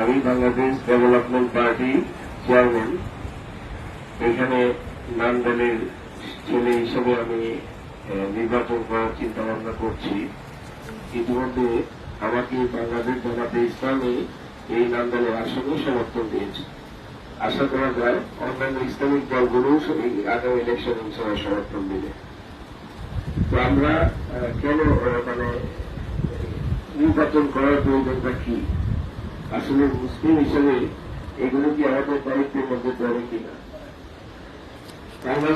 আমি Bangladesh development party chairman এখানে নামদালের ছেলে হিসেবে আমি নির্বাচন করার চিন্তা ভাবনা করছি। ইতিমধ্যে আমাকে বাংলাদেশ জামাতে ইসলামী এই নামদালের আসনে সমর্থন দিয়েছে। আশা করা যায় অন্যান্য ইসলামিক দলগুলো এই আগামী ইলেকশন হিসেবে সমর্থন দিবে। তো আমরা কেন মানে নির্বাচন করার প্রয়োজনটা কি? আসলে মুসলিম হিসেবে এগুলো কি আমাদের দায়িত্বের মধ্যে পড়ে কিনা? আমরা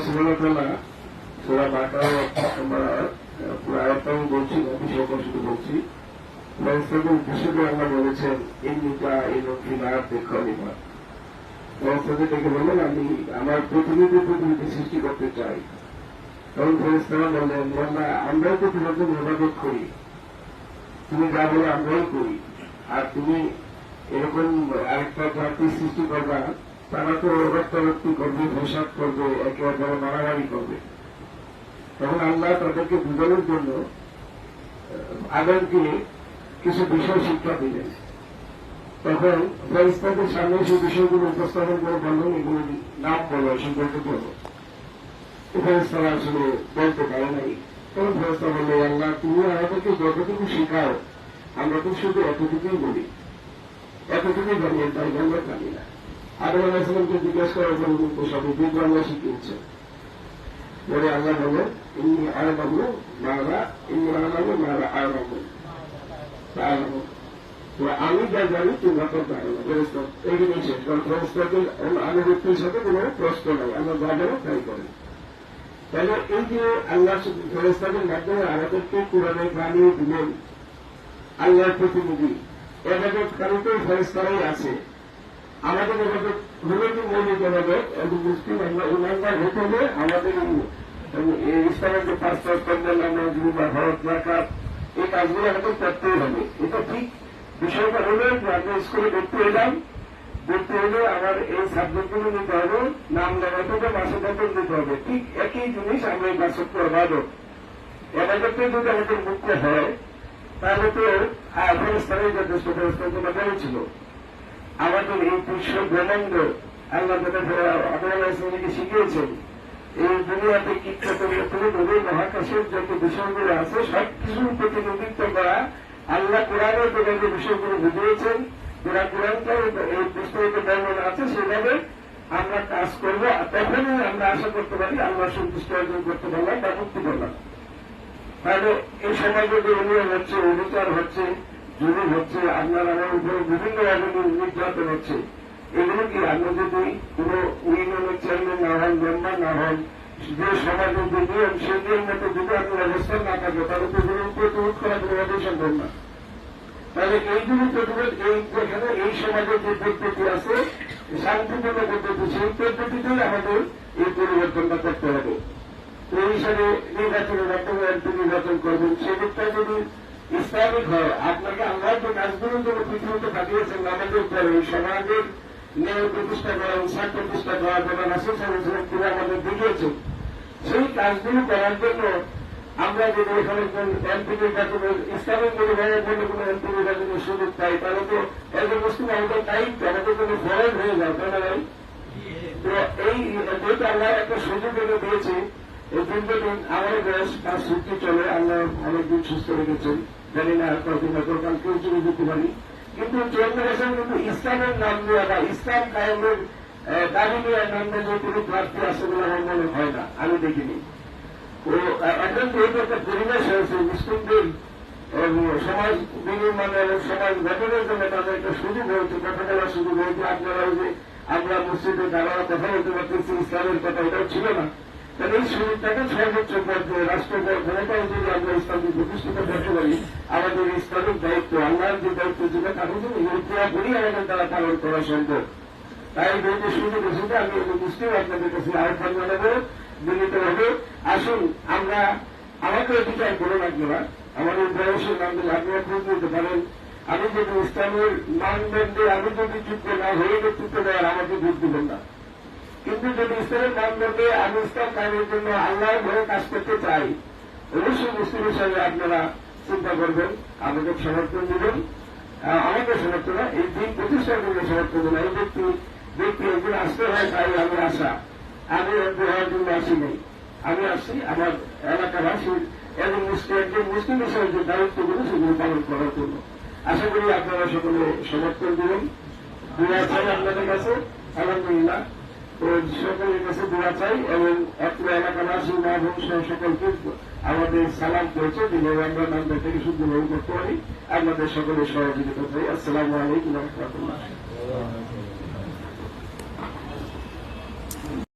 আমি আমার প্রতিনিধি প্রতিনিধি সৃষ্টি করতে চাই। তখন ফেরেস্তারা বললেন আমরাও তো তোমার জন্য করি। তুমি যা বলো আমরাও করি। আর তুমি এরকম আরেকটা জাতি সৃষ্টি করবা তারা তো রক্তারক্তি করবে ভোসাদ করবে, একে অপরে মারামারি করবে। তখন আল্লাহ তাদেরকে বুঝানোর জন্য আদমকে কিছু বিষয় শিক্ষা দিলেন। তখন ফেরিস্তাদের সামনে সেই বিষয়গুলো উপস্থাপন করে বললেন, এগুলো নাম বলো সম্পর্কে বলো ফেরিস্তারা আসলে বলতে পারে নাই। তখন ফেরিস্তা বলল আল্লাহ, তুমি আমাদেরকে যতটুকু শেখাও, আমরা তো শুধু এতটুকুই বলি। এতটুকুই জানি এর তাই আমরা জানি না আদম আলাহিসামকে জিজ্ঞেস করার জন্য কিন্তু সবই বিদ্যু আল্লাহ শিখিয়েছে পরে আল্লাহ বলে ইনি আর বাবু মারা ইনি আলামু মারা আর বাবু আমি যা জানি তোমরা তো জানো না এইখানেই শেষ কারণ ফেরেস্তাদের আনুগত্যের সাথে কোনো প্রশ্ন নাই আমরা যা জানো তাই করি তাহলে এই যে আল্লাহ ফেরেস্তাদের মাধ্যমে আমাদেরকে কোরআনে বানিয়ে দিলেন আল্লাহর প্রতিনিধি এবাদত কারণে ফেরেস্তারাই আছে। আমাদের এবাদত হলে যে মৌলিক এবাদত এবং মুসলিম আমরা ইমানদার হতে হলে আমাদের ইসলামের যে পাঁচ স্তম্ভের নামাজ বা ভরত রাখাত এই কাজগুলো আমাদের করতেই হবে। এটা ঠিক। বিষয়টা হলো যে আমরা স্কুলে দেখতে এলাম দেখতে হলে আমার এই সাবজেক্টগুলো নিতে হবে, নাম দেওয়াতে হবে মাসে বেতন দিতে হবে। ঠিক একই জিনিস আমরা এই বাসত্ব এবাদত এবাদতটা যদি আমাদের মুখ্য হয়, তাহলে তো আফগানিস্তানের যথেষ্ট ব্যবস্থাপনা বলেছিল। আমাদের এই পুষ্য ব্রহ্মাণ্ড আল্লাহ ইসলামীকে শিখিয়েছেন। এই দুনিয়াতে কিচ্ছা করে তুলে ধরে মহাকাশের যত বিষয়গুলো আছে সব কিছুর প্রতিনিধিত্ব করা আল্লাহ কোরআনের যে যে বিষয়গুলো বুঝিয়েছেন। কোরআন কোরআনটা এই বিস্তারিত বর্ণনা আছে, সেভাবে আমরা কাজ করব, আর তখনই আমরা আশা করতে পারি আল্লাহ সন্তুষ্ট অর্জন করতে পারলাম বা মুক্তি পেলাম তাহলে এই সমাজে যে উন্নয়ন হচ্ছে, অবিচার হচ্ছে, জুলুম হচ্ছে, আপনার আমার উপরে বিভিন্ন রকমের নির্যাতন হচ্ছে, এগুলো কি আমরা যদি কোন ইউনিয়নের চেয়ারম্যান না হন মেম্বার না হন, যে সমাজের যে নিয়ম, সেই নিয়ম মতো যদি আপনার অবস্থান না থাকে তাহলে তো এগুলো প্রতিরোধ করা কোনোভাবেই সম্ভব না। তাহলে এইগুলো প্রতিরোধ, এই যেখানে এই সমাজের যে পদ্ধতি আছে, শান্তিপূর্ণ পদ্ধতি, সেই পদ্ধতিতেই আমাদের এই পরিবর্তনটা করতে হবে। এই হিসাবে নির্বাচনের মাধ্যমে এমপি নির্বাচন করবেন সেদিকটা যদি ইসলামিক হয়, আপনাকে আল্লাহ যে কাজগুলোর জন্য পৃথিবীতে পাঠিয়েছেন, আমাদের উপরে এই সমাজের ন্যায় প্রতিষ্ঠা করা ইনসান প্রতিষ্ঠা করার জন্য রাসুল সাল্লাম তিনি আমাদের দেখিয়েছেন সেই কাজগুলো করার জন্য আমরা যদি এখানে কোন এমপি নির্বাচনের ইসলামিক পরিবারের জন্য কোন এমপি নির্বাচনের সুযোগ পাই, তাহলে তো একজন মুসলিম আমাদের দায়িত্ব আমাদের জন্য ফরজ হয়ে যায় তাই না ভাই? তো এই, যেহেতু আল্লাহ একটা সুযোগ এনে দিয়েছে এই দীর্ঘদিন আমাদের বয়স তার সৃষ্টি চলে। আল্লাহ অনেকদিন সুস্থ রেখেছেন। জানি না কতদিন হয়তো কালকেও চলে যেতে পারি। কিন্তু বছর কিন্তু ইসলামের নাম নেওয়া বা ইসলাম কায়েমের দাবি নেওয়ার নাম নিয়ে যে কোনো প্রার্থী আছে বলে আমার মনে হয় না। আমি দেখিনি। তো এখন যেহেতু একটা পরিবেশ হয়েছে, মুসলিমদের সমাজ বিনির্মাণে এবং সমাজ গঠনের জন্য তাদের একটা সুযোগ হয়েছে, কথা বলার সুযোগ হয়েছে। আপনারা যে আমরা মসজিদে দাঁড়ানো কথা বলতে পারতেছি, ইসলামের কথা, এটাও ছিল না। এই সুযোগটাকে সর্বোচ্চ পর্যায়ে রাষ্ট্র ক্ষমতায় যদি আমরা ইসলামকে প্রতিষ্ঠিত করতে পারি, আমাদের ইসলামিক দায়িত্ব, আল্লাহর যে দায়িত্ব যেটা তাদের জন্য এই পুরাপুরি আমাদের দ্বারা পালন করা সম্ভব। তাই যেহেতু সুযোগ এসেছে আমি এই মুসলিম আপনাদের কাছে আহ্বান জানাব মিলিত হবে আসুন, আমরা, আমাকে অধিকার করুন আপনারা আমাদের বয়সের মানদণ্ড আপনারা খোঁজ নিতে পারেন। আমি যদি ইসলামের মানদণ্ডে আমি যদি যুক্ত না হয়ে নেতৃত্ব দেওয়ার আমাকে ভোট দিবেন না। কিন্তু যদি ইসলামের মানদণ্ডে আমি ইসলাম কায়েমের জন্য আল্লাহর ঘরে কাজ করতে চাই, অবশ্যই মুসলিম হিসাবে আপনারা চিন্তা করবেন আমাদের সমর্থন দিবেন। আমাদের সমর্থ না এই দিন প্রতিষ্ঠার জন্য সমর্থন না এই ব্যক্তি ব্যক্তি একদিন আসতে হয় তাই আমি আসা আমি এমপি হওয়ার জন্য আসি নাই। আমি আসছি আমার এলাকাবাসীর এবং মুসলিম, একজন মুসলিম হিসেবে যে দায়িত্বগুলো সেগুলো পালন করার জন্য। আশা করি আপনারা সকলে সমর্থন দিবেন। দোয়া চাই আপনাদের কাছে, আলহামদুলিল্লাহ। সকলের কাছে দোয়া চাই এবং একটু এলাকাবাসী মা বোন সকলকে আমাদের সালাম করেছে দিলে আমরা নামটা থেকে শুদ্ধভাবে করতে পারি। আপনাদের সকলের সহযোগিতা চাই। আসসালামু আলাইকুম রহমতুল্লাহ।